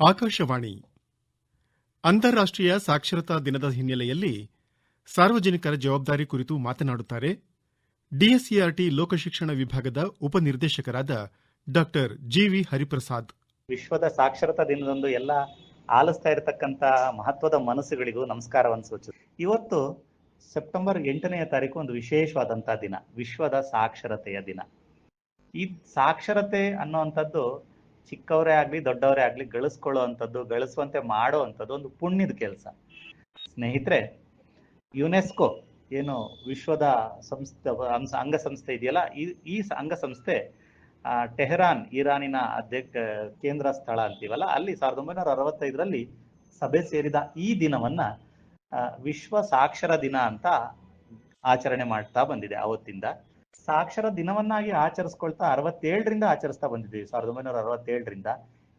ಆಕಾಶವಾಣಿ. ಅಂತಾರಾಷ್ಟ್ರೀಯ ಸಾಕ್ಷರತಾ ದಿನದ ಹಿನ್ನೆಲೆಯಲ್ಲಿ ಸಾರ್ವಜನಿಕರ ಜವಾಬ್ದಾರಿ ಕುರಿತು ಮಾತನಾಡುತ್ತಾರೆ ಡಿಎಸ್ಇಆರ್ಟಿ ಲೋಕಶಿಕ್ಷಣ ವಿಭಾಗದ ಉಪನಿರ್ದೇಶಕರಾದ ಡಾಕ್ಟರ್ ಜಿವಿ ಹರಿಪ್ರಸಾದ್. ವಿಶ್ವದ ಸಾಕ್ಷರತಾ ದಿನದಂದು ಎಲ್ಲ ಆಲಿಸ್ತಾ ಇರತಕ್ಕಂತ ಮಹತ್ವದ ಮನಸ್ಸುಗಳಿಗೂ ನಮಸ್ಕಾರವನ್ನು ಸೂಚಿಸ ಇವತ್ತು ಸೆಪ್ಟೆಂಬರ್ ಎಂಟನೆಯ ತಾರೀಕು ಒಂದು ವಿಶೇಷವಾದಂತಹ ದಿನ, ವಿಶ್ವದ ಸಾಕ್ಷರತೆಯ ದಿನ. ಈ ಸಾಕ್ಷರತೆ ಅನ್ನುವಂಥದ್ದು ಚಿಕ್ಕವರೇ ಆಗ್ಲಿ, ದೊಡ್ಡವರೇ ಆಗ್ಲಿ ಗಳಿಸ್ಕೊಳ್ಳುವಂಥದ್ದು, ಗಳಿಸುವಂತೆ ಮಾಡುವಂಥದ್ದು ಒಂದು ಪುಣ್ಯದ ಕೆಲಸ. ಸ್ನೇಹಿತರೆ, ಯುನೆಸ್ಕೋ ಏನು ವಿಶ್ವದ ಸಂಸ್ಥೆ ಅಂಗಸಂಸ್ಥೆ ಇದೆಯಲ್ಲ, ಈ ಈ ಅಂಗಸಂಸ್ಥೆ ಟೆಹರಾನ್, ಇರಾನಿನ ಅಧ್ಯಕ್ಷ, ಕೇಂದ್ರ ಸ್ಥಳ ಅಂತೀವಲ್ಲ, ಅಲ್ಲಿ ಸಾವಿರದ ಒಂಬೈನೂರ ಅರವತ್ತೈದರಲ್ಲಿ ಸಭೆ ಸೇರಿದ ಈ ದಿನವನ್ನ ವಿಶ್ವ ಸಾಕ್ಷರ ದಿನ ಅಂತ ಆಚರಣೆ ಮಾಡ್ತಾ ಬಂದಿದೆ ಅವತ್ತಿಂದ. ಸಾಕ್ಷರ ದಿನವನ್ನಾಗಿ ಆಚರಿಸ್ಕೊಳ್ತಾ ಅರವತ್ತೇಳರಿಂದ ಆಚರಿಸ್ತಾ ಬಂದಿದ್ದೀವಿ, ಸಾವಿರದ ಒಂಬೈನೂರ ಅರವತ್ತೇಳರಿಂದ.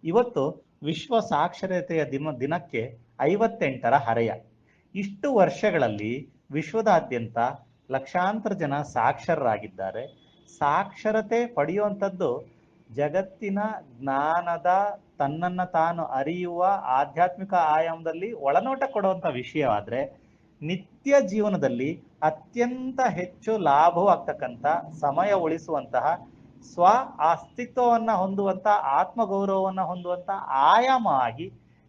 ಇವತ್ತು ವಿಶ್ವ ಸಾಕ್ಷರತೆಯ ದಿನ, ದಿನಕ್ಕೆ ಐವತ್ತೆಂಟರ ಹರೆಯ. ಇಷ್ಟು ವರ್ಷಗಳಲ್ಲಿ ವಿಶ್ವದಾದ್ಯಂತ ಲಕ್ಷಾಂತರ ಜನ ಸಾಕ್ಷರರಾಗಿದ್ದಾರೆ. ಸಾಕ್ಷರತೆ ಪಡೆಯುವಂಥದ್ದು ಜಗತ್ತಿನ ಜ್ಞಾನದ, ತನ್ನನ್ನ ತಾನು ಅರಿಯುವ, ಆಧ್ಯಾತ್ಮಿಕ ಆಯಾಮದಲ್ಲಿ ಒಳನೋಟ ಕೊಡುವಂಥ ವಿಷಯವಾದ್ರೆ ನಿತ್ಯ ಜೀವನದಲ್ಲಿ ಅತ್ಯಂತ ಹೆಚ್ಚು ಲಾಭವಾಗ್ತಕ್ಕಂಥ ಸಮಯ ಉಳಿಸುವಂತಹ ಸ್ವ ಅಸ್ತಿತ್ವವನ್ನ ಹೊಂದುವಂತ ಆತ್ಮಗೌರವವನ್ನ ಹೊಂದುವಂತ ಆಯಾಮ ಆಗಿ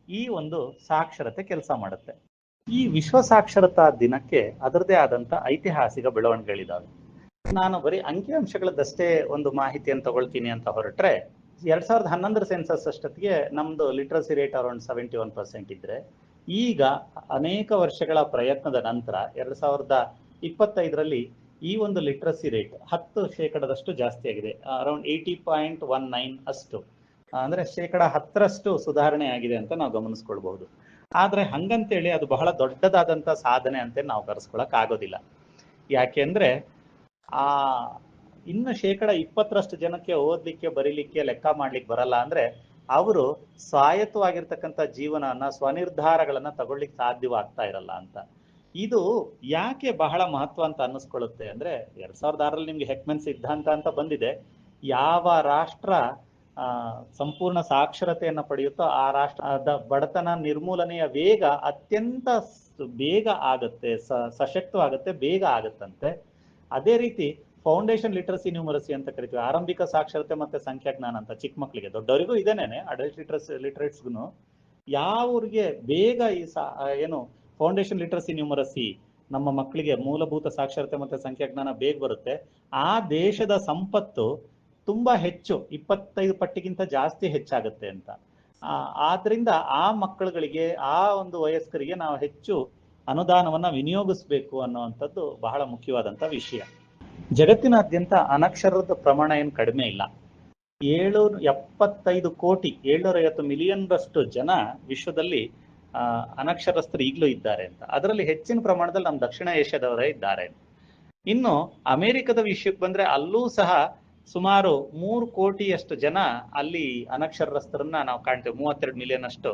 ಈ ಒಂದು ಸಾಕ್ಷರತೆ ಕೆಲಸ ಮಾಡುತ್ತೆ. ಈ ವಿಶ್ವ ಸಾಕ್ಷರತಾ ದಿನಕ್ಕೆ ಅದರದೇ ಆದಂತ ಐತಿಹಾಸಿಕ ಬೆಳವಣಿಗೆಗಳಿದಾವೆ. ನಾನು ಬರೀ ಅಂಕಿಅಂಶಗಳದ್ದಷ್ಟೇ ಒಂದು ಮಾಹಿತಿಯನ್ನು ತಗೊಳ್ತೀನಿ ಅಂತ ಹೊರಟ್ರೆ, ಎರಡ್ ಸಾವಿರದ ಹನ್ನೊಂದರ ಸೆನ್ಸಸ್ ಅಷ್ಟೊತ್ತಿಗೆ ನಮ್ದು literacy rate around seventy one percent ಇದ್ರೆ ಈಗ ಅನೇಕ ವರ್ಷಗಳ ಪ್ರಯತ್ನದ ನಂತರ ಎರಡ್ ಸಾವಿರದ ಇಪ್ಪತ್ತೈದರಲ್ಲಿ ಈ ಒಂದು ಲಿಟ್ರಸಿ ರೇಟ್ ಹತ್ತು ಶೇಕಡದಷ್ಟು ಜಾಸ್ತಿ ಆಗಿದೆ. Around eighty point one nine ಅಷ್ಟು. ಅಂದ್ರೆ ಶೇಕಡ ಹತ್ತರಷ್ಟು ಸುಧಾರಣೆ ಆಗಿದೆ ಅಂತ ನಾವು ಗಮನಿಸ್ಕೊಳ್ಬಹುದು. ಆದ್ರೆ ಹಂಗಂತೇಳಿ ಅದು ಬಹಳ ದೊಡ್ಡದಾದಂತ ಸಾಧನೆ ಅಂತ ನಾವು ಕರೆಸ್ಕೊಳಕ್ ಆಗೋದಿಲ್ಲ. ಯಾಕೆಂದ್ರೆ ಆ, ಇನ್ನು ಶೇಕಡ ಇಪ್ಪತ್ತರಷ್ಟು ಜನಕ್ಕೆ ಓದ್ಲಿಕ್ಕೆ, ಬರೀಲಿಕ್ಕೆ, ಲೆಕ್ಕ ಮಾಡ್ಲಿಕ್ಕೆ ಬರಲ್ಲ ಅಂದ್ರೆ ಅವರು ಸ್ವಾಯತ್ತವಾಗಿರ್ತಕ್ಕಂಥ ಜೀವನನ ಸ್ವನಿರ್ಧಾರಗಳನ್ನ ತಗೊಳ್ಳಿಕ್ ಸಾಧ್ಯವಾಗ್ತಾ ಇರಲ್ಲ ಅಂತ. ಇದು ಯಾಕೆ ಬಹಳ ಮಹತ್ವ ಅಂತ ಅನ್ನಿಸ್ಕೊಳ್ಳುತ್ತೆ ಅಂದ್ರೆ, ಎರಡ್ ಸಾವಿರದ ಆರಲ್ಲಿ ನಿಮ್ಗೆ ಹೆಕ್ಮೆನ್ ಸಿದ್ಧಾಂತ ಅಂತ ಬಂದಿದೆ. ಯಾವ ರಾಷ್ಟ್ರ ಸಂಪೂರ್ಣ ಸಾಕ್ಷರತೆಯನ್ನ ಪಡೆಯುತ್ತೋ ಆ ರಾಷ್ಟ್ರದ ಬಡತನ ನಿರ್ಮೂಲನೆಯ ವೇಗ ಅತ್ಯಂತ ಬೇಗ ಆಗತ್ತೆ ಸಶಕ್ತವಾಗತ್ತೆ, ಬೇಗ ಆಗತ್ತಂತೆ. ಅದೇ ರೀತಿ ಫೌಂಡೇಶನ್ ಲಿಟ್ರಸಿ ನ್ಯೂಮರಸಿ ಅಂತ ಕರಿತೀವಿ. ಆರಂಭಿಕ ಸಾಕ್ಷರತೆ ಮತ್ತೆ ಸಂಖ್ಯಾಜ್ಞಾನ ಅಂತ ಚಿಕ್ಕ ಮಕ್ಕಳಿಗೆ ದೊಡ್ಡವರಿಗೂ ಇದೇನೆ ಅಡಲ್ಟ್ ಲಿಟ್ರಸ್ ಲಿಟ್ರೇಟ್ಸ್ಗೂ ಯಾವ್ರಿಗೆ ಬೇಗ ಈ ಸಾ- ಏನು ಫೌಂಡೇಶನ್ ಲಿಟ್ರಸಿ ನ್ಯೂಮರಸಿ ನಮ್ಮ ಮಕ್ಕಳಿಗೆ ಮೂಲಭೂತ ಸಾಕ್ಷರತೆ ಮತ್ತೆ ಸಂಖ್ಯಾಜ್ಞಾನ ಬೇಗ ಬರುತ್ತೆ. ಆ ದೇಶದ ಸಂಪತ್ತು ತುಂಬಾ ಹೆಚ್ಚು. ಇಪ್ಪತ್ತೈದು ಪಟ್ಟಿಗಿಂತ ಜಾಸ್ತಿ ಹೆಚ್ಚಾಗುತ್ತೆ ಅಂತ. ಆದ್ರಿಂದ ಆ ಮಕ್ಕಳುಗಳಿಗೆ, ಆ ಒಂದು ವಯಸ್ಕರಿಗೆ ನಾವು ಹೆಚ್ಚು ಅನುದಾನವನ್ನ ವಿನಿಯೋಗಿಸ್ಬೇಕು ಅನ್ನುವಂಥದ್ದು ಬಹಳ ಮುಖ್ಯವಾದಂತ ವಿಷಯ. ಜಗತ್ತಿನಾದ್ಯಂತ ಅನಕ್ಷರದ ಪ್ರಮಾಣ ಏನು ಕಡಿಮೆ ಇಲ್ಲ. ಏಳು ಎಪ್ಪತ್ತೈದು ಕೋಟಿ, ಏಳ್ನೂರ ಐವತ್ತು ಮಿಲಿಯನ್ರಷ್ಟು ಜನ ವಿಶ್ವದಲ್ಲಿ ಅನಕ್ಷರಸ್ಥರು ಈಗಲೂ ಇದ್ದಾರೆ ಅಂತ. ಅದರಲ್ಲಿ ಹೆಚ್ಚಿನ ಪ್ರಮಾಣದಲ್ಲಿ ನಮ್ಮ ದಕ್ಷಿಣ ಏಷ್ಯಾದವರೇ ಇದ್ದಾರೆ ಇನ್ನು ಅಮೆರಿಕದ ವಿಷಯಕ್ಕೆ ಬಂದ್ರೆ ಅಲ್ಲೂ ಸಹ ಸುಮಾರು ಮೂರು ಕೋಟಿಯಷ್ಟು ಜನ ಅಲ್ಲಿ ಅನಕ್ಷರಸ್ಥರನ್ನ ನಾವು ಕಾಣ್ತೇವೆ. ಮೂವತ್ತೆರಡು ಮಿಲಿಯನ್ ಅಷ್ಟು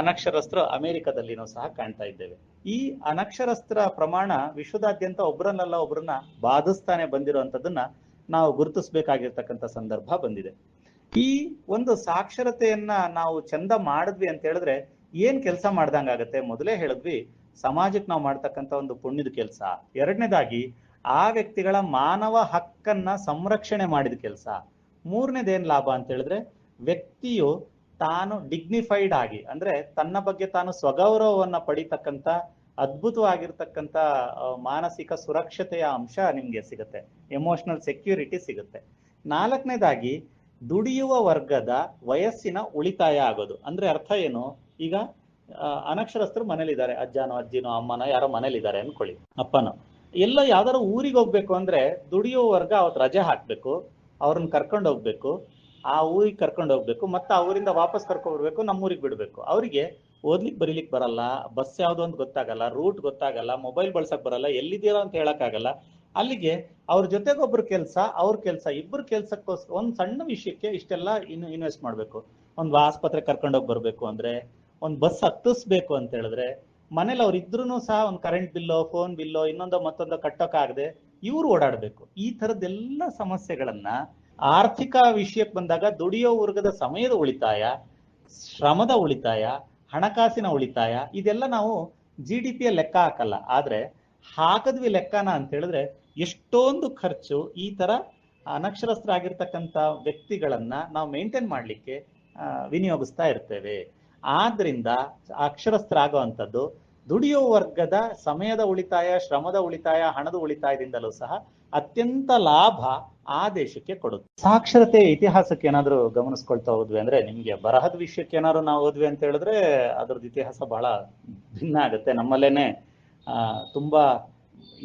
ಅನಕ್ಷರಸ್ಥರು ಅಮೆರಿಕದಲ್ಲಿನೂ ಸಹ ಕಾಣ್ತಾ ಇದ್ದೇವೆ. ಈ ಅನಕ್ಷರಸ್ಥರ ಪ್ರಮಾಣ ವಿಶ್ವದಾದ್ಯಂತ ಒಬ್ಬರನ್ನಲ್ಲ ಒಬ್ಬರನ್ನ ಬಾಧಿಸ್ತಾನೆ ಬಂದಿರುವಂತದನ್ನ ನಾವು ಗುರುತಿಸ್ಬೇಕಾಗಿರ್ತಕ್ಕಂಥ ಸಂದರ್ಭ ಬಂದಿದೆ. ಈ ಒಂದು ಸಾಕ್ಷರತೆಯನ್ನ ನಾವು ಚಂದ ಮಾಡಿದ್ವಿ ಅಂತ ಹೇಳಿದ್ರೆ ಏನ್ ಕೆಲಸ ಮಾಡ್ದಂಗಾಗತ್ತೆ ಮೊದಲೇ ಹೇಳಿದ್ವಿ, ಸಮಾಜಕ್ಕೆ ನಾವು ಮಾಡ್ತಕ್ಕಂಥ ಒಂದು ಪುಣ್ಯದ ಕೆಲಸ. ಎರಡನೇದಾಗಿ, ಆ ವ್ಯಕ್ತಿಗಳ ಮಾನವ ಹಕ್ಕನ್ನ ಸಂರಕ್ಷಣೆ ಮಾಡಿದ ಕೆಲಸ. ಮೂರನೇದೇನ್ ಲಾಭ ಅಂತ ಹೇಳಿದ್ರೆ ವ್ಯಕ್ತಿಯು ತಾನು ಡಿಗ್ನಿಫೈಡ್ ಆಗಿ, ಅಂದ್ರೆ ತನ್ನ ಬಗ್ಗೆ ತಾನು ಸ್ವಗೌರವವನ್ನ ಪಡಿತಕ್ಕಂತ, ಅದ್ಭುತವಾಗಿರ್ತಕ್ಕಂತ ಮಾನಸಿಕ ಸುರಕ್ಷತೆಯ ಅಂಶ ನಿಮ್ಗೆ ಸಿಗುತ್ತೆ. ಎಮೋಷನಲ್ ಸೆಕ್ಯೂರಿಟಿ ಸಿಗುತ್ತೆ. ನಾಲ್ಕನೇದಾಗಿ, ದುಡಿಯುವ ವರ್ಗದ ವಯಸ್ಸಿನ ಉಳಿತಾಯ ಆಗೋದು. ಅಂದ್ರೆ ಅರ್ಥ ಏನು? ಈಗ ಅನಕ್ಷರಸ್ಥರು ಮನೇಲಿದ್ದಾರೆ. ಅಜ್ಜನೋ, ಅಜ್ಜಿನೋ, ಅಮ್ಮನೋ, ಯಾರೋ ಮನೇಲಿದ್ದಾರೆ ಅನ್ಕೊಳ್ಳಿ. ಅಪ್ಪನೋ. ಎಲ್ಲ ಯಾವ್ದಾರು ಊರಿಗೆ ಹೋಗ್ಬೇಕು ಅಂದ್ರೆ ದುಡಿಯುವ ವರ್ಗ ಅವತ್ತು ರಜೆ ಹಾಕ್ಬೇಕು. ಅವ್ರನ್ನ ಕರ್ಕೊಂಡು ಹೋಗ್ಬೇಕು. ಆ ಊರಿಗೆ ಕರ್ಕೊಂಡು ಹೋಗ್ಬೇಕು, ಮತ್ತೆ ಅವರಿಂದ ವಾಪಸ್ ಕರ್ಕೊಂಡು ಬರ್ಬೇಕು, ನಮ್ಮ ಊರಿಗೆ ಬಿಡ್ಬೇಕು. ಅವರಿಗೆ ಓದ್ಲಿಕ್ಕೆ ಬರೀಲಿಕ್ಕೆ ಬರಲ್ಲ, ಬಸ್ ಯಾವ್ದು ಅಂತ ಗೊತ್ತಾಗಲ್ಲ ರೂಟ್ ಗೊತ್ತಾಗಲ್ಲ ಮೊಬೈಲ್ ಬಳಸಕ್ ಬರಲ್ಲ, ಎಲ್ಲಿದ್ದೀರಾ ಅಂತ ಹೇಳಕ್ಕಾಗಲ್ಲ ಅಲ್ಲಿಗೆ ಅವ್ರ ಜೊತೆಗೊಬ್ರು ಕೆಲಸ, ಅವ್ರ ಕೆಲಸ ಇಬ್ಬರು ಕೆಲ್ಸಕ್ಕೋಸ್ಕರ ಒಂದು ಸಣ್ಣ ವಿಷಯಕ್ಕೆ ಇಷ್ಟೆಲ್ಲ ಇನ್ ಇನ್ವೆಸ್ಟ್ ಮಾಡಬೇಕು. ಒಂದು ಆಸ್ಪತ್ರೆ ಕರ್ಕೊಂಡೋಗಿ ಬರಬೇಕು ಅಂದ್ರೆ, ಒಂದು ಬಸ್ ಹತ್ತಿಸ್ಬೇಕು ಅಂತ ಹೇಳಿದ್ರೆ, ಮನೇಲಿ ಅವ್ರು ಇದ್ರೂ ಸಹ ಒಂದು ಕರೆಂಟ್ ಬಿಲ್ಲೋ ಫೋನ್ ಬಿಲ್ಲೋ, ಇನ್ನೊಂದೋ ಮತ್ತೊಂದೋ ಕಟ್ಟೋಕ್ಕಾಗದೆ ಇವ್ರು ಓಡಾಡಬೇಕು. ಈ ಥರದ್ದೆಲ್ಲ ಸಮಸ್ಯೆಗಳನ್ನ ಆರ್ಥಿಕ ವಿಷಯಕ್ಕೆ ಬಂದಾಗ ದುಡಿಯೋ ವರ್ಗದ ಸಮಯದ ಉಳಿತಾಯ, ಶ್ರಮದ ಉಳಿತಾಯ, ಹಣಕಾಸಿನ ಉಳಿತಾಯ, ಇದೆಲ್ಲ ನಾವು ಜಿ ಡಿ ಪಿಯ ಲೆಕ್ಕ ಹಾಕಲ್ಲ. ಆದ್ರೆ ಹಾಕದ್ವಿ ಲೆಕ್ಕನ ಅಂತ ಹೇಳಿದ್ರೆ ಎಷ್ಟೊಂದು ಖರ್ಚು ಈ ತರ ಅನಕ್ಷರಸ್ಥರಾಗಿರ್ತಕ್ಕಂಥ ವ್ಯಕ್ತಿಗಳನ್ನ ನಾವು ಮೇಂಟೈನ್ ಮಾಡಲಿಕ್ಕೆ ವಿನಿಯೋಗಿಸ್ತಾ ಇರ್ತೇವೆ. ಆದ್ರಿಂದ ಅಕ್ಷರಸ್ಥರಾಗುವಂಥದ್ದು ದುಡಿಯುವ ವರ್ಗದ ಸಮಯದ ಉಳಿತಾಯ, ಶ್ರಮದ ಉಳಿತಾಯ, ಹಣದ ಉಳಿತಾಯದಿಂದಲೂ ಸಹ ಅತ್ಯಂತ ಲಾಭ ಆ ದೇಶಕ್ಕೆ ಕೊಡುತ್ತೆ. ಸಾಕ್ಷರತೆ ಇತಿಹಾಸಕ್ಕೆ ಏನಾದ್ರು ಗಮನಿಸ್ಕೊಳ್ತಾ ಹೋದ್ವಿ ಅಂದ್ರೆ ನಿಮ್ಗೆ ಬರಹದ ವಿಷಯಕ್ಕೆ ಏನಾದ್ರು ನಾವು ಹೋದ್ವಿ ಅಂತ ಹೇಳಿದ್ರೆ ಅದ್ರದ್ದು ಇತಿಹಾಸ ಬಹಳ ಭಿನ್ನ ಆಗುತ್ತೆ. ನಮ್ಮಲ್ಲೇನೆ ತುಂಬಾ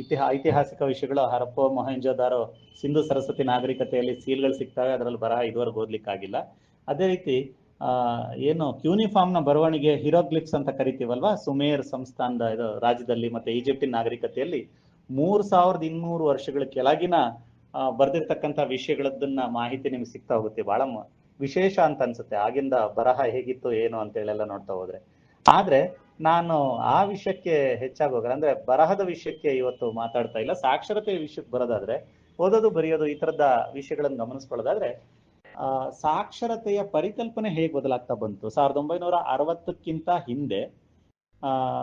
ಇತಿಹಾ, ಐತಿಹಾಸಿಕ ವಿಷಯಗಳು, ಹರಪ್ಪ, ಮೊಹೆಂಜೋದಾರೋ ಸಿಂಧು ಸರಸ್ವತಿ ನಾಗರಿಕತೆಯಲ್ಲಿ ಸೀಲ್ಗಳು ಸಿಗ್ತವೆ, ಅದರಲ್ಲಿ ಬರಹ ಇದುವರೆಗೂ ಓದ್ಲಿಕ್ಕಾಗಿಲ್ಲ. ಅದೇ ರೀತಿ ಏನು ಕ್ಯೂನಿಫಾರ್ಮ್ನ ಬರವಣಿಗೆ ಹಿರೋಗ್ಲಿಕ್ಸ್ ಅಂತ ಕರಿತೀವಲ್ವಾ? ಸುಮೇರ್ ಸಂಸ್ಥಾನದ ಇದು ರಾಜ್ಯದಲ್ಲಿ ಮತ್ತೆ ಈಜಿಪ್ಟಿನ ನಾಗರಿಕತೆಯಲ್ಲಿ ಮೂರ್ ಸಾವಿರದ ಇನ್ನೂರು ವರ್ಷಗಳ ಕೆಳಗಿನ ಬರ್ದಿರ್ತಕ್ಕಂಥ ವಿಷಯಗಳದ್ದನ್ನ ಮಾಹಿತಿ ನಿಮ್ಗೆ ಸಿಗ್ತಾ ಹೋಗುತ್ತೆ. ಬಹಳ ವಿಶೇಷ ಅಂತ ಅನ್ಸುತ್ತೆ. ಆಗಿಂದ ಬರಹ ಹೇಗಿತ್ತು, ಏನು ಅಂತ ಹೇಳೆಲ್ಲ ನೋಡ್ತಾ ಹೋದ್ರೆ. ಆದ್ರೆ ನಾನು ಆ ವಿಷಯಕ್ಕೆ ಹೆಚ್ಚಾಗಿ ಹೋಗಲ್ಲ. ಅಂದ್ರೆ ಬರಹದ ವಿಷಯಕ್ಕೆ ಇವತ್ತು ಮಾತಾಡ್ತಾ ಇಲ್ಲ. ಸಾಕ್ಷರತೆ ವಿಷಯಕ್ಕೆ ಬರೋದಾದ್ರೆ, ಓದೋದು, ಬರೆಯೋದು ಈ ತರದ ವಿಷಯಗಳನ್ನು ಗಮನಿಸ್ಕೊಳ್ಳೋದಾದ್ರೆ ಸಾಕ್ಷರತೆಯ ಪರಿಕಲ್ಪನೆ ಹೇಗೆ ಬದಲಾಗ್ತಾ ಬಂತು? ಸಾವಿರದ ಒಂಬೈನೂರ ಅರವತ್ತಕ್ಕಿಂತ ಹಿಂದೆ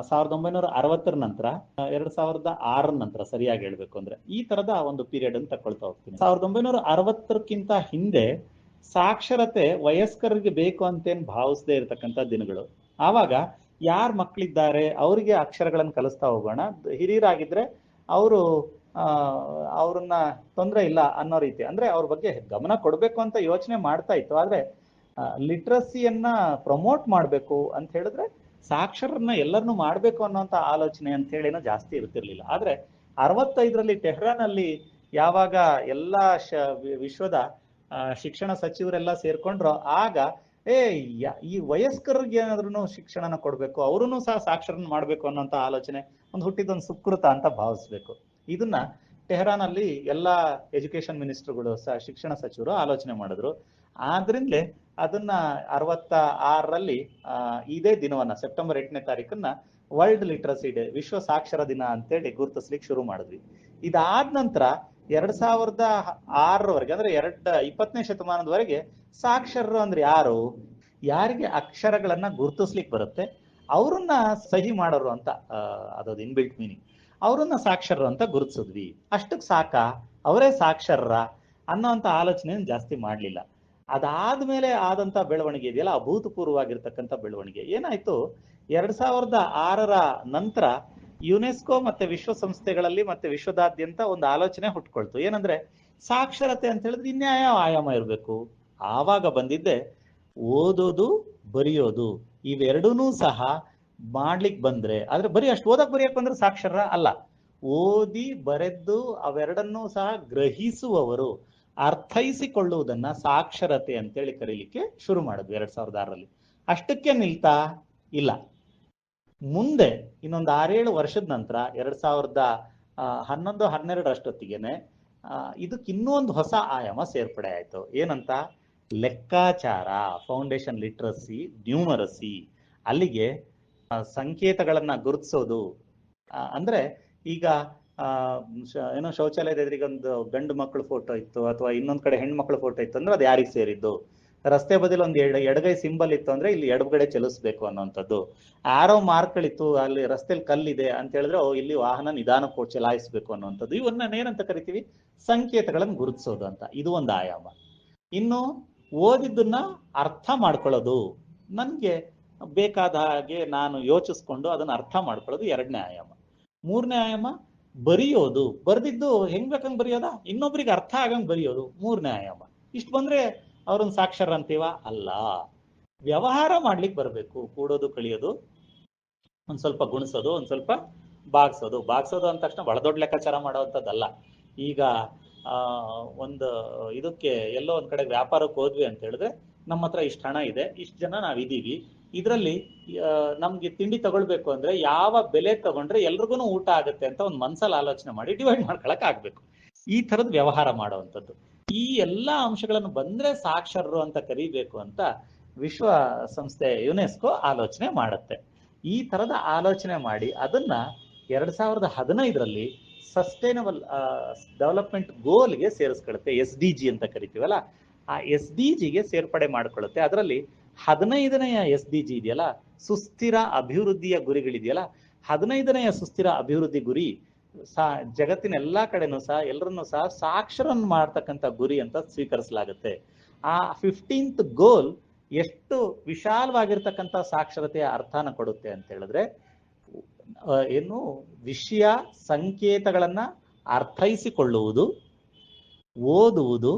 ಸಾವಿರದ ಒಂಬೈನೂರ ಅರವತ್ತರ ನಂತರ ಎರಡ್ ಸಾವಿರದ ಆರರ ನಂತರ ಸರಿಯಾಗಿ ಹೇಳ್ಬೇಕು ಅಂದ್ರೆ ಈ ತರದ ಒಂದು ಪೀರಿಯಡ್ ಅನ್ನು ತಕೊಳ್ತಾ ಹೋಗ್ತೀನಿ. ಸಾವಿರದ ಒಂಬೈನೂರ ಅರವತ್ತರಕ್ಕಿಂತ ಹಿಂದೆ ಸಾಕ್ಷರತೆ ವಯಸ್ಕರಿಗೆ ಬೇಕು ಅಂತೇನ್ ಭಾವಿಸದೇ ಇರತಕ್ಕಂತ ದಿನಗಳು. ಆವಾಗ ಯಾರ್ ಮಕ್ಕಳಿದ್ದಾರೆ ಅವರಿಗೆ ಅಕ್ಷರಗಳನ್ನು ಕಲಿಸ್ತಾ ಹೋಗೋಣ. ಹಿರಿಯರಾಗಿದ್ರೆ ಅವರು ಅವ್ರನ್ನ ತೊಂದರೆ ಇಲ್ಲ ಅನ್ನೋ ರೀತಿ. ಅಂದ್ರೆ ಅವ್ರ ಬಗ್ಗೆ ಗಮನ ಕೊಡ್ಬೇಕು ಅಂತ ಯೋಚನೆ ಮಾಡ್ತಾ ಇತ್ತು. ಆದ್ರೆ ಲಿಟ್ರಸಿಯನ್ನ ಪ್ರಮೋಟ್ ಮಾಡ್ಬೇಕು ಅಂತ ಹೇಳಿದ್ರೆ ಸಾಕ್ಷರನ್ನ ಎಲ್ಲರನ್ನೂ ಮಾಡ್ಬೇಕು ಅನ್ನೋಂತ ಆಲೋಚನೆ ಅಂತ ಹೇಳಿನ ಜಾಸ್ತಿ ಇರ್ತಿರ್ಲಿಲ್ಲ. ಆದ್ರೆ ಅರವತ್ತೈದರಲ್ಲಿ ಟೆಹ್ರಾನ್ ಅಲ್ಲಿ ಯಾವಾಗ ಎಲ್ಲಾ ವಿಶ್ವದ ಆ, ಶಿಕ್ಷಣ ಸಚಿವರೆಲ್ಲ ಸೇರ್ಕೊಂಡ್ರು ಆಗ ಏ ಈ ವಯಸ್ಕರಿಗೆ ಏನಾದ್ರೂ ಶಿಕ್ಷಣನ ಕೊಡ್ಬೇಕು ಅವರನ್ನು ಸಹ ಸಾಕ್ಷರನ್ನ ಮಾಡ್ಬೇಕು ಅನ್ನೋಂತ ಆಲೋಚನೆ ಒಂದು ಹುಟ್ಟಿದೊಂದು ಸುಕೃತ ಅಂತ ಭಾವಿಸ್ಬೇಕು. ಇದನ್ನ ಟೆಹರಾನ್ ಅಲ್ಲಿ ಎಲ್ಲಾ ಎಜುಕೇಶನ್ ಮಿನಿಸ್ಟರ್ಗಳು ಶಿಕ್ಷಣ ಸಚಿವರು ಆಲೋಚನೆ ಮಾಡಿದ್ರು. ಆದ್ರಿಂದಲೇ ಅದನ್ನ ಅರವತ್ತ ಆರರಲ್ಲಿ ಇದೇ ದಿನವನ್ನ, ಸೆಪ್ಟೆಂಬರ್ ಎಂಟನೇ ತಾರೀಕನ್ನ ವರ್ಲ್ಡ್ ಲಿಟ್ರಸಿ ಡೇ, ವಿಶ್ವ ಸಾಕ್ಷರ ದಿನ ಅಂತೇಳಿ ಗುರುತಿಸ್ಲಿಕ್ಕೆ ಶುರು ಮಾಡಿದ್ವಿ. ಇದಾದ ನಂತರ ಎರಡ್ ಸಾವಿರದ ಆರರವರೆಗೆ, ಅಂದ್ರೆ ಎರಡ್, ಇಪ್ಪತ್ತನೇ ಶತಮಾನದವರೆಗೆ ಸಾಕ್ಷರರು ಅಂದ್ರೆ ಯಾರು? ಯಾರಿಗೆ ಅಕ್ಷರಗಳನ್ನ ಗುರುತಿಸ್ಲಿಕ್ಕೆ ಬರುತ್ತೆ? ಅವ್ರನ್ನ ಸಹಿ ಮಾಡೋರು ಅಂತ ಅಹ್ ಇನ್ಬಿಲ್ಟ್ ಮೀನಿಂಗ್ ಅವ್ರನ್ನ ಸಾಕ್ಷರರು ಅಂತ ಗುರುತಿಸಿದ್ವಿ. ಅಷ್ಟಕ್ಕೆ ಸಾಕ, ಅವರೇ ಸಾಕ್ಷರರ ಅನ್ನೋಂಥ ಆಲೋಚನೆ ಜಾಸ್ತಿ ಮಾಡ್ಲಿಲ್ಲ. ಅದಾದ್ಮೇಲೆ ಆದಂತ ಬೆಳವಣಿಗೆ ಇದೆಯಲ್ಲ, ಅಭೂತಪೂರ್ವವಾಗಿರ್ತಕ್ಕಂಥ ಬೆಳವಣಿಗೆ. ಏನಾಯ್ತು? ಎರಡ್ ಸಾವಿರದ ಆರರ ನಂತರ ಯುನೆಸ್ಕೋ ಮತ್ತೆ ವಿಶ್ವಸಂಸ್ಥೆಗಳಲ್ಲಿ ಮತ್ತೆ ವಿಶ್ವದಾದ್ಯಂತ ಒಂದು ಆಲೋಚನೆ ಹುಟ್ಕೊಳ್ತು. ಏನಂದ್ರೆ, ಸಾಕ್ಷರತೆ ಅಂತ ಹೇಳಿದ್ರೆ ಇನ್ಯಾಯ ಆಯಾಮ ಇರಬೇಕು. ಆವಾಗ ಬಂದಿದ್ದೆ ಓದೋದು, ಬರೆಯೋದು. ಇವೆರಡೂ ಸಹ ಮಾಡ್ಲಿಕ್ ಬಂದ್ರೆ, ಆದ್ರೆ ಬರೀ ಅಷ್ಟು ಓದಕ್ ಬರೆಯಕ್ ಬಂದ್ರೆ ಸಾಕ್ಷರ ಅಲ್ಲ. ಓದಿ ಬರೆದ್ದು ಅವೆರಡನ್ನೂ ಸಹ ಗ್ರಹಿಸುವವರು, ಅರ್ಥೈಸಿಕೊಳ್ಳುವುದನ್ನ ಸಾಕ್ಷರತೆ ಅಂತೇಳಿ ಕರೀಲಿಕ್ಕೆ ಶುರು ಮಾಡಿದ್ವಿ ಎರಡ್ ಸಾವಿರದ ಆರರಲ್ಲಿ. ಅಷ್ಟಕ್ಕೆ ನಿಲ್ತಾ ಇಲ್ಲ. ಮುಂದೆ ಇನ್ನೊಂದು ಆರೇಳು ವರ್ಷದ ನಂತರ ಎರಡ್ ಸಾವಿರದ ಹನ್ನೊಂದು, ಹನ್ನೆರಡರಷ್ಟೊತ್ತಿಗೆನೆ ಇದಕ್ಕೆ ಇನ್ನೊಂದು ಹೊಸ ಆಯಾಮ ಸೇರ್ಪಡೆ ಆಯಿತು. ಏನಂತ? ಲೆಕ್ಕಾಚಾರ, ಫೌಂಡೇಶನ್ ಲಿಟ್ರಸಿ ನ್ಯೂಮರಸಿ ಅಲ್ಲಿಗೆ ಸಂಕೇತಗಳನ್ನ ಗುರುತಿಸೋದು. ಅಂದ್ರೆ ಈಗ ಏನೋ ಶೌಚಾಲಯದ ಎದುರಿಗೆ ಒಂದು ಗಂಡು ಮಕ್ಕಳು ಫೋಟೋ ಇತ್ತು, ಅಥವಾ ಇನ್ನೊಂದ್ ಕಡೆ ಹೆಣ್ಮಕ್ಳ ಫೋಟೋ ಇತ್ತು ಅಂದ್ರೆ ಅದು ಯಾರಿಗೆ ಸೇರಿದ್ದು? ರಸ್ತೆ ಬದಿಲಿ ಒಂದು ಎಡ, ಎಡಗೈ ಸಿಂಬಲ್ ಇತ್ತು ಅಂದ್ರೆ ಇಲ್ಲಿ ಎಡಗಡೆ ಚಲಿಸ್ಬೇಕು ಅನ್ನೋಂಥದ್ದು. ಆರೋ ಮಾರ್ಕ್ಗಳಿತ್ತು ಅಲ್ಲಿ ರಸ್ತೆಲಿ ಕಲ್ಲಿದೆ ಅಂತ ಹೇಳಿದ್ರೆ ಇಲ್ಲಿ ವಾಹನ ನಿಧಾನಕ್ಕೆ ಚಲಾಯಿಸ್ಬೇಕು ಅನ್ನೋಂಥದ್ದು. ಇವನ್ನ ಏನಂತ ಕರಿತೀವಿ? ಸಂಕೇತಗಳನ್ನು ಗುರುತಿಸೋದು ಅಂತ. ಇದು ಒಂದು ಆಯಾಮ. ಇನ್ನು ಓದಿದ್ದನ್ನ ಅರ್ಥ ಮಾಡ್ಕೊಳ್ಳೋದು. ನನ್ಗೆ ಬೇಕಾದ ಹಾಗೆ ನಾನು ಯೋಚಿಸ್ಕೊಂಡು ಅದನ್ನ ಅರ್ಥ ಮಾಡ್ಕೊಳ್ಳೋದು ಎರಡನೇ ಆಯಾಮ. ಮೂರನೇ ಆಯಾಮ, ಬರೆಯೋದು. ಬರ್ದಿದ್ದು ಹೆಂಗ್ ಬೇಕಂಗ್ ಬರೆಯೋದ? ಇನ್ನೊಬ್ರಿಗೆ ಅರ್ಥ ಆಗಂಗ್ ಬರೆಯೋದು. ಮೂರನೇ ಆಯಾಮ. ಇಷ್ಟು ಬಂದ್ರೆ ಅವ್ರನ್ನ ಸಾಕ್ಷರ ಅಂತೀವ ಅಲ್ಲ. ವ್ಯವಹಾರ ಮಾಡ್ಲಿಕ್ಕೆ ಬರಬೇಕು. ಕೂಡೋದು, ಕಳಿಯೋದು. ಒಂದ್ ಸ್ವಲ್ಪ ಗುಣಿಸೋದು, ಒಂದ್ ಸ್ವಲ್ಪ ಬಾಗ್ಸೋದು. ಬಾಗ್ಸೋದು ಅಂದ ತಕ್ಷಣ ಬಹಳ ದೊಡ್ಡ ಲೆಕ್ಕಾಚಾರ ಮಾಡೋವಂಥದ್ದಲ್ಲ. ಈಗ, ಆ, ಒಂದು ಇದಕ್ಕೆ ಎಲ್ಲೋ ಒಂದ್ ಕಡೆ ವ್ಯಾಪಾರಕ್ಕೆ ಹೋದ್ವಿ ಅಂತ ಹೇಳಿದ್ರೆ ನಮ್ಮ ಹತ್ರ ಇಷ್ಟು ಹಣ ಇದೆ, ಇಷ್ಟು ಜನ ನಾವಿದೀವಿ ಇದರಲ್ಲಿ ನಮ್ಗೆ ತಿಂಡಿ ತಗೊಳ್ಬೇಕು ಅಂದ್ರೆ ಯಾವ ಬೆಲೆ ತಗೊಂಡ್ರೆ ಎಲ್ರಿಗೂ ಊಟ ಆಗುತ್ತೆ ಅಂತ ಒಂದು ಮನ್ಸಲ್ಲಿ ಆಲೋಚನೆ ಮಾಡಿ ಡಿವೈಡ್ ಮಾಡ್ಕೊಳಕ್ ಆಗ್ಬೇಕು. ಈ ತರದ ವ್ಯವಹಾರ ಮಾಡುವಂಥದ್ದು. ಈ ಎಲ್ಲಾ ಅಂಶಗಳನ್ನು ಬಂದ್ರೆ ಸಾಕ್ಷರರು ಅಂತ ಕರಿಬೇಕು ಅಂತ ವಿಶ್ವ ಸಂಸ್ಥೆ ಯುನೆಸ್ಕೋ ಆಲೋಚನೆ ಮಾಡುತ್ತೆ. ಈ ತರದ ಆಲೋಚನೆ ಮಾಡಿ ಅದನ್ನ ಎರಡ್ ಸಾವಿರದ ಹದಿನೈದರಲ್ಲಿ ಸಸ್ಟೈನಬಲ್ ಡೆವಲಪ್ಮೆಂಟ್ ಗೋಲ್ಗೆ ಸೇರಿಸ್ಕೊಳ್ಳುತ್ತೆ ಎಸ್ ಡಿ ಜಿ ಅಂತ ಕರಿತೀವಲ್ಲ, ಆ ಎಸ್ ಡಿ ಜಿಗೆ ಸೇರ್ಪಡೆ ಮಾಡ್ಕೊಳ್ಳುತ್ತೆ ಅದರಲ್ಲಿ ಹದಿನೈದನೆಯ ಎಸ್ ಡಿ ಜಿ ಇದೆಯಲ್ಲ? ಸುಸ್ಥಿರ ಅಭಿವೃದ್ಧಿಯ ಗುರಿಗಳಿದೆಯಲ್ಲ? ಹದಿನೈದನೆಯ ಸುಸ್ಥಿರ ಅಭಿವೃದ್ಧಿ ಗುರಿ ಸಾ, ಜಗತ್ತಿನ ಎಲ್ಲಾ ಕಡೆನೂ ಸಹ, ಎಲ್ಲರನ್ನೂ ಸಹ ಸಾಕ್ಷರನ್ ಮಾಡ್ತಕ್ಕಂಥ ಗುರಿ ಅಂತ ಸ್ವೀಕರಿಸಲಾಗುತ್ತೆ. ಆ ಫಿಫ್ಟೀನ್ತ್ ಗೋಲ್ ಎಷ್ಟು ವಿಶಾಲವಾಗಿರ್ತಕ್ಕಂಥ ಸಾಕ್ಷರತೆಯ ಅರ್ಥನ ಕೊಡುತ್ತೆ ಅಂತ ಹೇಳಿದ್ರೆ ಏನು ವಿಷಯ ಸಂಕೇತಗಳನ್ನ ಅರ್ಥೈಸಿಕೊಳ್ಳುವುದು, ಓದುವುದು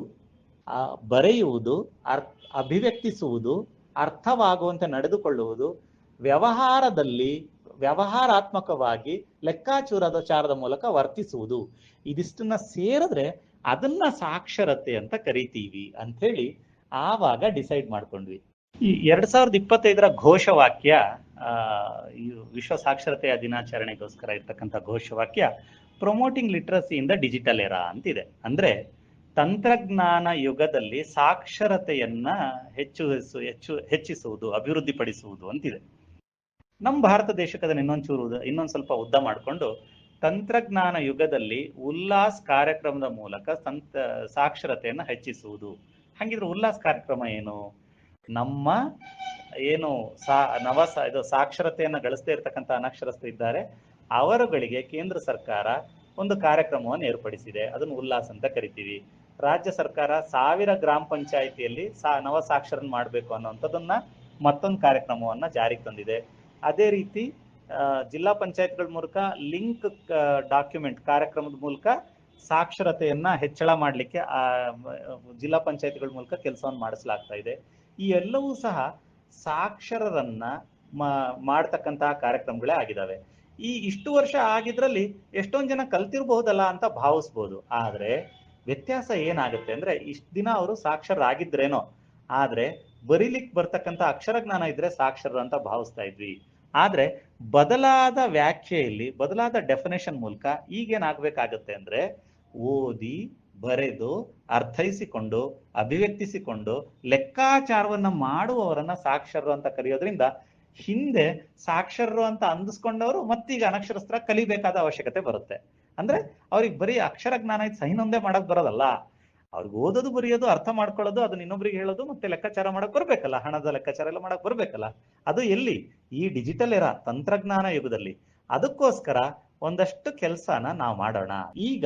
ಬರೆಯುವುದು, ಅರ್, ಅಭಿವ್ಯಕ್ತಿಸುವುದು ಅರ್ಥವಾಗುವಂತೆ ನಡೆದುಕೊಳ್ಳುವುದು ವ್ಯವಹಾರದಲ್ಲಿ ವ್ಯವಹಾರಾತ್ಮಕವಾಗಿ ಲೆಕ್ಕಾಚಾರದ ಚಾರದ ಮೂಲಕ ವರ್ತಿಸುವುದು. ಇದಿಷ್ಟನ್ನ ಸೇರಿದ್ರೆ ಅದನ್ನ ಸಾಕ್ಷರತೆ ಅಂತ ಕರಿತೀವಿ ಅಂತ ಹೇಳಿ ಆವಾಗ ಡಿಸೈಡ್ ಮಾಡ್ಕೊಂಡ್ವಿ. ಈ ಎರಡ್ ಸಾವಿರದ ಇಪ್ಪತ್ತೈದರ ಘೋಷವಾಕ್ಯ ಆ, ವಿಶ್ವ ಸಾಕ್ಷರತೆಯ ದಿನಾಚರಣೆಗೋಸ್ಕರ ಇರ್ತಕ್ಕಂಥ ಘೋಷವಾಕ್ಯ promoting literacy in digital era ಅಂತಿದೆ. ಅಂದ್ರೆ ತಂತ್ರಜ್ಞಾನ ಯುಗದಲ್ಲಿ ಸಾಕ್ಷರತೆಯನ್ನ ಹೆಚ್ಚು ಹೆಚ್ಚು ಹೆಚ್ಚು ಹೆಚ್ಚಿಸುವುದು, ಅಭಿವೃದ್ಧಿಪಡಿಸುವುದು ಅಂತಿದೆ. ನಮ್ಮ ಭಾರತ ದೇಶಕ್ಕೆ ಅದನ್ನ ಇನ್ನೊಂಚೂರು ಇನ್ನೊಂದು ಸ್ವಲ್ಪ ಉದ್ದ ಮಾಡಿಕೊಂಡು ತಂತ್ರಜ್ಞಾನ ಯುಗದಲ್ಲಿ ಉಲ್ಲಾಸ್ ಕಾರ್ಯಕ್ರಮದ ಮೂಲಕ ಸಂತ, ಸಾಕ್ಷರತೆಯನ್ನ ಹೆಚ್ಚಿಸುವುದು. ಹಂಗಿದ್ರೆ ಉಲ್ಲಾಸ್ ಕಾರ್ಯಕ್ರಮ ಏನು? ನಮ್ಮ ಏನು ಸಾ, ನವ ಇದು ಸಾಕ್ಷರತೆಯನ್ನ ಗಳಿಸದೇ ಇರತಕ್ಕಂಥ ಅನಕ್ಷರಸ್ಥರು ಇದ್ದಾರೆ. ಅವರುಗಳಿಗೆ ಕೇಂದ್ರ ಸರ್ಕಾರ ಒಂದು ಕಾರ್ಯಕ್ರಮವನ್ನು ಏರ್ಪಡಿಸಿದೆ. ಅದನ್ನು ಉಲ್ಲಾಸ್ ಅಂತ ಕರಿತೀವಿ. ರಾಜ್ಯ ಸರ್ಕಾರ ಸಾವಿರ ಗ್ರಾಮ ಪಂಚಾಯಿತಿಯಲ್ಲಿ ಸಾ ನವ ಸಾಕ್ಷರನ್ ಮಾಡಬೇಕು ಅನ್ನೋಂಥದ್ದನ್ನ ಮತ್ತೊಂದು ಕಾರ್ಯಕ್ರಮವನ್ನ ಜಾರಿಗೆ ತಂದಿದೆ. ಅದೇ ರೀತಿ ಜಿಲ್ಲಾ ಪಂಚಾಯತ್ಗಳ ಮೂಲಕ ಲಿಂಕ್ ಡಾಕ್ಯುಮೆಂಟ್ ಕಾರ್ಯಕ್ರಮದ ಮೂಲಕ ಸಾಕ್ಷರತೆಯನ್ನ ಹೆಚ್ಚಳ ಮಾಡಲಿಕ್ಕೆ ಜಿಲ್ಲಾ ಪಂಚಾಯತ್ಗಳ ಮೂಲಕ ಕೆಲಸವನ್ನು ಮಾಡಿಸಲಾಗ್ತಾ ಇದೆ. ಈ ಎಲ್ಲವೂ ಸಹ ಸಾಕ್ಷರರನ್ನ ಮಾಡ್ತಕ್ಕಂತಹ ಕಾರ್ಯಕ್ರಮಗಳೇ ಆಗಿದ್ದಾವೆ ಈ ಇಷ್ಟು ವರ್ಷ ಆಗಿದ್ರಲ್ಲಿ ಎಷ್ಟೊಂದ್ ಜನ ಕಲ್ತಿರ್ಬಹುದಲ್ಲ ಅಂತ ಭಾವಿಸ್ಬೋದು. ಆದ್ರೆ ವ್ಯತ್ಯಾಸ ಏನಾಗುತ್ತೆ ಅಂದ್ರೆ ಇಷ್ಟ ದಿನ ಅವರು ಸಾಕ್ಷರರಾಗಿದ್ರೇನೋ, ಆದ್ರೆ ಬರೀಲಿಕ್ ಬರ್ತಕ್ಕಂಥ ಅಕ್ಷರ ಜ್ಞಾನ ಇದ್ರೆ ಸಾಕ್ಷರ ಅಂತ ಭಾವಿಸ್ತಾ ಇದ್ವಿ. ಆದ್ರೆ ಬದಲಾದ ವ್ಯಾಖ್ಯೆಯಲ್ಲಿ, ಬದಲಾದ ಡೆಫಿನೇಷನ್ ಮೂಲಕ ಈಗೇನಾಗಬೇಕಾಗತ್ತೆ ಅಂದ್ರೆ ಓದಿ, ಬರೆದು, ಅರ್ಥೈಸಿಕೊಂಡು, ಅಭಿವ್ಯಕ್ತಿಸಿಕೊಂಡು, ಲೆಕ್ಕಾಚಾರವನ್ನ ಮಾಡುವವರನ್ನ ಸಾಕ್ಷರರು ಅಂತ ಕರೆಯೋದ್ರಿಂದ ಹಿಂದೆ ಸಾಕ್ಷರರು ಅಂತ ಅಂದಿಸ್ಕೊಂಡವರು ಮತ್ತೀಗ ಅನಕ್ಷರಸ್ತ್ರ ಕಲಿಬೇಕಾದ ಅವಶ್ಯಕತೆ ಬರುತ್ತೆ. ಅಂದ್ರೆ ಅವ್ರಿಗೆ ಬರೀ ಅಕ್ಷರ ಜ್ಞಾನ ಇದ್ ಒಂದೇ ಮಾಡಕ್ ಬರೋದಲ್ಲ. ಅವ್ರಿಗೆ ಓದೋದು, ಬರೆಯೋದು, ಅರ್ಥ ಮಾಡ್ಕೊಳ್ಳೋದು, ಅದನ್ನ ಇನ್ನೊಬ್ರಿಗೆ ಹೇಳೋದು, ಮತ್ತೆ ಲೆಕ್ಕಾಚಾರ ಮಾಡಕ್ ಬರ್ಬೇಕಲ್ಲ, ಹಣದ ಲೆಕ್ಕಾಚಾರ ಎಲ್ಲ ಮಾಡಕ್ ಬರ್ಬೇಕಲ್ಲ. ಅದು ಎಲ್ಲಿ? ಈ ಡಿಜಿಟಲ್ ಇರ ತಂತ್ರಜ್ಞಾನ ಯುಗದಲ್ಲಿ. ಅದಕ್ಕೋಸ್ಕರ ಒಂದಷ್ಟು ಕೆಲಸನ ನಾವು ಮಾಡೋಣ. ಈಗ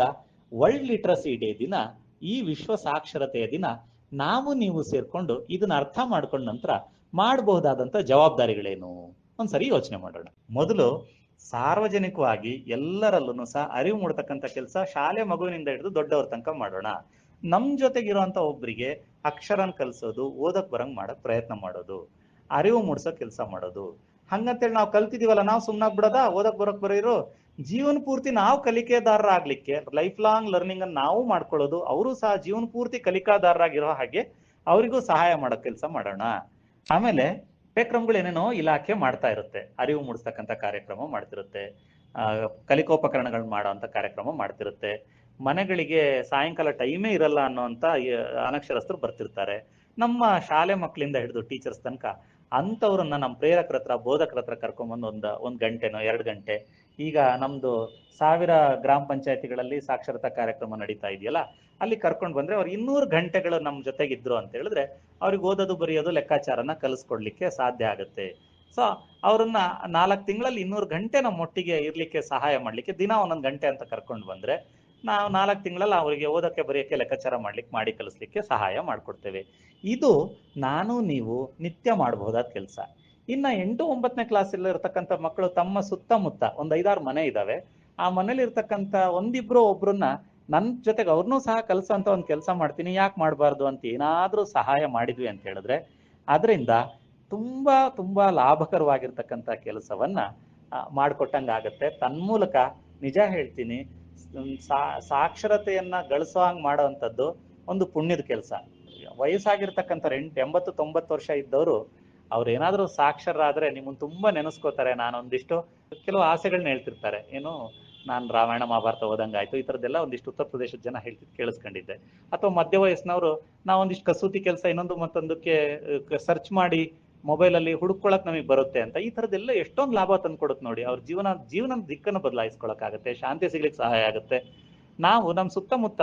ವರ್ಲ್ಡ್ ಲಿಟ್ರಸಿ ಡೇ ದಿನ, ಈ ವಿಶ್ವ ಸಾಕ್ಷರತೆಯ ದಿನ, ನಾವು ನೀವು ಸೇರ್ಕೊಂಡು ಇದನ್ನ ಅರ್ಥ ಮಾಡ್ಕೊಂಡ ನಂತರ ಮಾಡಬಹುದಾದಂತ ಜವಾಬ್ದಾರಿಗಳೇನು? ಒಂದ್ಸರಿ ಯೋಚನೆ ಮಾಡೋಣ. ಮೊದಲು ಸಾರ್ವಜನಿಕವಾಗಿ ಎಲ್ಲರಲ್ಲೂ ಸಹ ಅರಿವು ಮೂಡತಕ್ಕಂತ ಕೆಲಸ ಶಾಲೆ ಮಗುವಿನಿಂದ ಹಿಡಿದು ದೊಡ್ಡವ್ರ ತನಕ ಮಾಡೋಣ. ನಮ್ ಜೊತೆಗಿರುವಂತ ಒಬ್ರಿಗೆ ಅಕ್ಷರನ್ ಕಲ್ಸೋದು, ಓದಕ್ ಬರಂಗ್ ಮಾಡಕ್ ಪ್ರಯತ್ನ ಮಾಡೋದು, ಅರಿವು ಮೂಡ್ಸೋ ಕೆಲಸ ಮಾಡೋದು. ಹಂಗಂತೇಳಿ ನಾವು ಕಲ್ತಿದೀವಲ್ಲ, ನಾವು ಸುಮ್ನಾಗ್ ಬಿಡೋದಾ? ಓದಕ್ ಬರಕ್ ಬರೋರು? ಜೀವನ ಪೂರ್ತಿ ನಾವು ಕಲಿಕೆದಾರರಾಗ್ಲಿಕ್ಕೆ ಲೈಫ್ ಲಾಂಗ್ ಲರ್ನಿಂಗ್ ಅನ್ನು ನಾವು ಮಾಡ್ಕೊಳ್ಳೋದು, ಅವರು ಸಹ ಜೀವನ ಪೂರ್ತಿ ಕಲಿಕಾದಾರರಾಗಿರೋ ಹಾಗೆ ಅವರಿಗೂ ಸಹಾಯ ಮಾಡೋ ಕೆಲಸ ಮಾಡೋಣ. ಆಮೇಲೆ ಕಾರ್ಯಕ್ರಮಗಳು ಏನೇನೋ ಇಲಾಖೆ ಮಾಡ್ತಾ ಇರುತ್ತೆ. ಅರಿವು ಮೂಡಿಸ್ತಕ್ಕಂಥ ಕಾರ್ಯಕ್ರಮ ಮಾಡ್ತಿರುತ್ತೆ. ಕಲಿಕೋಪಕರಣಗಳನ್ನ ಮಾಡುವಂತ ಕಾರ್ಯಕ್ರಮ ಮಾಡ್ತಿರುತ್ತೆ. ಮನೆಗಳಿಗೆ ಸಾಯಂಕಾಲ ಟೈಮೇ ಇರಲ್ಲ ಅನ್ನೋಂಥ ಅನಕ್ಷರಸ್ಥರು ಬರ್ತಿರ್ತಾರೆ. ನಮ್ಮ ಶಾಲೆ ಮಕ್ಕಳಿಂದ ಹಿಡಿದು ಟೀಚರ್ಸ್ ತನಕ ಅಂಥವ್ರನ್ನ ನಮ್ಮ ಪ್ರೇರಕರ ಹತ್ರ, ಬೋಧಕರ ಹತ್ರ ಕರ್ಕೊಂಬಂದು ಒಂದು ಒಂದು ಗಂಟೆನೋ, ಎರಡು ಗಂಟೆ ಈಗ ನಮ್ದು ಸಾವಿರ ಗ್ರಾಮ ಪಂಚಾಯತಿಗಳಲ್ಲಿ ಸಾಕ್ಷರತಾ ಕಾರ್ಯಕ್ರಮ ನಡೀತಾ ಇದೆಯಲ್ಲ, ಅಲ್ಲಿ ಕರ್ಕೊಂಡು ಬಂದ್ರೆ ಅವ್ರು ಇನ್ನೂರು ಗಂಟೆಗಳು ನಮ್ಮ ಜೊತೆಗಿದ್ರು ಅಂತ ಹೇಳಿದ್ರೆ ಅವ್ರಿಗೆ ಓದೋದು ಬರೆಯೋದು ಲೆಕ್ಕಾಚಾರನ ಕಲಿಸ್ಕೊಡ್ಲಿಕ್ಕೆ ಸಾಧ್ಯ ಆಗುತ್ತೆ. ಸೊ ಅವ್ರನ್ನ ನಾಲ್ಕು ತಿಂಗಳಲ್ಲಿ ಇನ್ನೂರು ಗಂಟೆ ನಮ್ಮ ಒಟ್ಟಿಗೆ ಇರ್ಲಿಕ್ಕೆ ಸಹಾಯ ಮಾಡ್ಲಿಕ್ಕೆ ದಿನ ಒಂದೊಂದು ಗಂಟೆ ಅಂತ ಕರ್ಕೊಂಡು ಬಂದ್ರೆ ನಾವು ನಾಲ್ಕು ತಿಂಗಳಲ್ಲಿ ಅವರಿಗೆ ಓದಕ್ಕೆ ಬರೆಯಕ್ಕೆ ಲೆಕ್ಕಾಚಾರ ಮಾಡ್ಲಿಕ್ಕೆ ಮಾಡಿ ಕಲಿಸ್ಲಿಕ್ಕೆ ಸಹಾಯ ಮಾಡ್ಕೊಡ್ತೇವೆ. ಇದು ನಾನು, ನೀವು ನಿತ್ಯ ಮಾಡಬಹುದಾದ ಕೆಲಸ. ಇನ್ನ ಎಂಟು ಒಂಬತ್ತನೇ ಕ್ಲಾಸಲ್ಲಿ ಇರ್ತಕ್ಕಂಥ ಮಕ್ಕಳು ತಮ್ಮ ಸುತ್ತಮುತ್ತ ಒಂದ್ ಐದಾರು ಮನೆ ಇದಾವೆ. ಆ ಮನೇಲಿ ಇರ್ತಕ್ಕಂತ ಒಂದಿಬ್ರು ಒಬ್ರನ್ನ ನನ್ ಜೊತೆಗೆ ಅವ್ರನ್ನೂ ಸಹ ಕಲ್ಸಂತ ಒಂದು ಕೆಲಸ ಮಾಡ್ತೀನಿ ಯಾಕೆ ಮಾಡಬಾರ್ದು ಅಂತ ಏನಾದ್ರೂ ಸಹಾಯ ಮಾಡಿದ್ವಿ ಅಂತ ಹೇಳಿದ್ರೆ ಅದರಿಂದ ತುಂಬಾ ತುಂಬಾ ಲಾಭಕರವಾಗಿರ್ತಕ್ಕಂಥ ಕೆಲಸವನ್ನ ಆ, ಮಾಡ್ಕೊಟ್ಟಂಗಾಗತ್ತೆ ತನ್ಮೂಲಕ ನಿಜ ಹೇಳ್ತೀನಿ ಸಾ- ಸಾಕ್ಷರತೆಯನ್ನ ಗಳಿಸೋ ಹಂಗ್ ಮಾಡೋವಂಥದ್ದು ಒಂದು ಪುಣ್ಯದ ಕೆಲಸ. ವಯಸ್ಸಾಗಿರ್ತಕ್ಕಂಥ ಎಂಟು ಎಂಬತ್ತು ತೊಂಬತ್ತು ವರ್ಷ ಇದ್ದವರು ಅವ್ರು ಏನಾದ್ರು ಸಾಕ್ಷರರಾದ್ರೆ ನಿಮ್ಮನ್ನು ತುಂಬಾ ನೆನೆಸ್ಕೋತಾರೆ, ನಾನೊಂದಿಷ್ಟು ಕೆಲವು ಆಸೆಗಳನ್ನ ಹೇಳ್ತಿರ್ತಾರೆ. ಏನು, ನಾನು ರಾಮಾಯಣ ಮಹಾಭಾರತ ಓದಂಗಾಯ್ತು ಈ ಥರದ್ದೆಲ್ಲ ಒಂದಿಷ್ಟು ಉತ್ತರ ಪ್ರದೇಶದ ಜನ ಹೇಳ್ತಿದ್ ಕೇಳಿಸ್ಕೊಂಡಿದ್ದೆ. ಅಥವಾ ಮಧ್ಯ ವಯಸ್ಸಿನವರು ನಾವು ಒಂದಿಷ್ಟು ಕಸೂತಿ ಕೆಲಸ ಇನ್ನೊಂದು ಮತ್ತೊಂದಕ್ಕೆ ಸರ್ಚ್ ಮಾಡಿ ಮೊಬೈಲ್ ಅಲ್ಲಿ ಹುಡುಕೊಳಕ್ ನಮಗೆ ಬರುತ್ತೆ ಅಂತ, ಈ ತರದೆಲ್ಲ ಎಷ್ಟೊಂದು ಲಾಭ ತಂದು ಕೊಡುತ್ತೆ ನೋಡಿ. ಅವ್ರ ಜೀವನ, ಜೀವನದ ದಿಕ್ಕನ್ನು ಬದಲಾಯಿಸ್ಕೊಳಕ್ಕಾಗತ್ತೆ, ಶಾಂತಿ ಸಿಗ್ಲಿಕ್ಕೆ ಸಹಾಯ ಆಗುತ್ತೆ. ನಾವು ನಮ್ಮ ಸುತ್ತಮುತ್ತ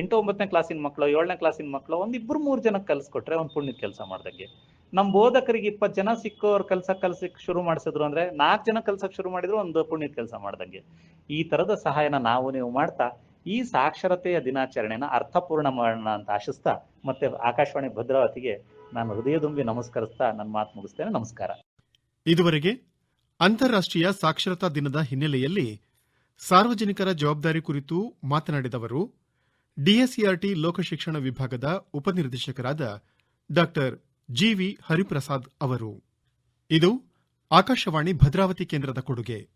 ಎಂಟು, ಒಂಬತ್ತನೇ ಕ್ಲಾಸಿನ ಮಕ್ಕಳು ಏಳನೇ ಕ್ಲಾಸಿನ ಮಕ್ಕಳು ಒಂದಿಬ್ರು ಮೂರ್ ಮೂರು ಜನಕ್ಕೆ ಕಲ್ಸ್ಕೊಟ್ರೆ ಒಂದು ಪುಣ್ಯದ ಕೆಲಸ ಮಾಡ್ದಂಗೆ. ನಮ್ ಬೋಧಕರಿಗೆ ಇಪ್ಪತ್ತು ಜನ ಸಿಕ್ಕೋರ್ ಕೆಲ್ಸ ಕಲ್ಸಕ್ ಶುರು ಮಾಡಿಸಿದ್ರು ಅಂದ್ರೆ ನಾಲ್ಕು ಜನ ಕಲ್ಸಕ್ ಶುರು ಮಾಡಿದ್ರು ಒಂದು ಪುಣ್ಯದ ಕೆಲಸ ಮಾಡ್ದಂಗೆ. ಈ ತರದ ಸಹಾಯನ ನಾವು ನೀವು ಮಾಡ್ತಾ, ಈ ಸಾಕ್ಷರತೆಯ ದಿನಾಚರಣೆನ ಅರ್ಥಪೂರ್ಣ ಮಾಡೋಣ ಅಂತ ಆಶಿಸ್ತಾ, ಮತ್ತೆ ಆಕಾಶವಾಣಿ ಭದ್ರಾವತಿಗೆ ನಾನು ಹೃದಯದುಂಬಿ ನಮಸ್ಕರಿಸ್ತಾ ನನ್ನ ಮಾತು ಮುಗಿಸ್ತೇನೆ. ನಮಸ್ಕಾರ. ಇದುವರೆಗೆ ಅಂತಾರಾಷ್ಟ್ರೀಯ ಸಾಕ್ಷರತಾ ದಿನದ ಹಿನ್ನೆಲೆಯಲ್ಲಿ ಸಾರ್ವಜನಿಕರ ಜವಾಬ್ದಾರಿ ಕುರಿತು ಮಾತನಾಡಿದವರು ಡಿಎಸ್ಇಆರ್ಟಿ ಲೋಕಶಿಕ್ಷಣ ವಿಭಾಗದ ಉಪನಿರ್ದೇಶಕರಾದ ಡಾ ಜಿವಿ ಹರಿಪ್ರಸಾದ್ ಅವರು. ಇದು ಆಕಾಶವಾಣಿ ಭದ್ರಾವತಿ ಕೇಂದ್ರದ ಕೊಡುಗೆ.